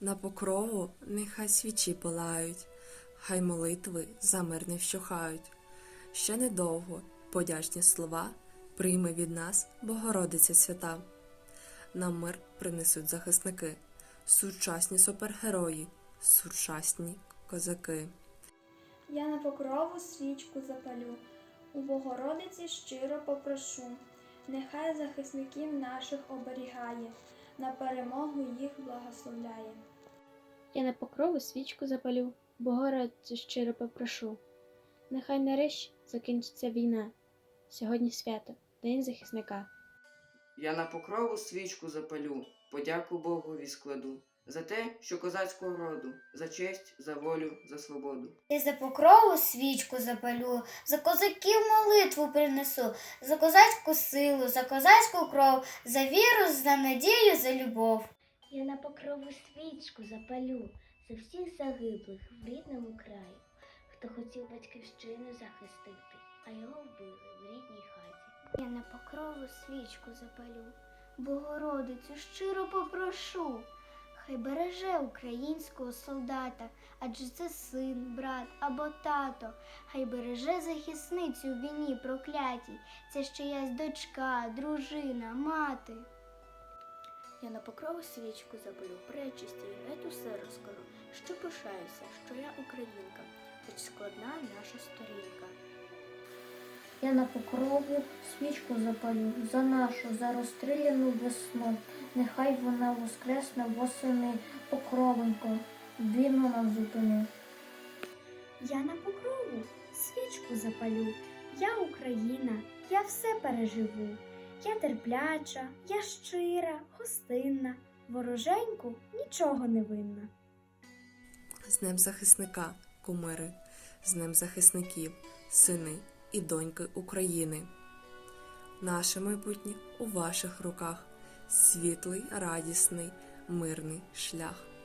На покрову нехай свічі палають, хай молитви за мир не вщухають. Ще недовго подячні слова прийме від нас Богородиця свята. Нам мир принесуть захисники, сучасні супергерої, сучасні козаки. Я на покрову свічку запалю, у Богородиці щиро попрошу, нехай захисників наших оберігає, на перемогу їх благословляє. Я на покрову свічку запалю, бо Богородицю щиро попрошу. Нехай нарешті закінчиться війна. Сьогодні свято, День захисника. Я на покрову свічку запалю, подяку Богові складу за те, що козацького роду, за честь, за волю, за свободу. Я за покрову свічку запалю, за козаків молитву принесу, за козацьку силу, за козацьку кров, за віру, за надію, за любов. Я на покрову свічку запалю за всіх загиблих в рідному краю, хто хотів батьківщину захистити, а його вбили в рідній хаті. Я на покрову свічку запалю, Богородицю щиро попрошу. Хай береже українського солдата, адже це син, брат або тато. Хай береже захисницю в війні проклятій. Це ще я дочка, дружина, мати. Я на покрову свічку запалю, пречисті і геть усе розкажу, що пишаюся, що я українка, хоч складна наша сторінка. Я на покрову свічку запалю за нашу, за розстріляну весну. Нехай вона воскресне восени покровенько, війну нам зупини. Я на покрову свічку запалю. Я Україна, я все переживу. Я терпляча, я щира, гостинна, вороженьку нічого не винна. З Днем захисника, кумири, з Днем захисників, сини і доньки України. Наше майбутнє у ваших руках, світлий, радісний, мирний шлях.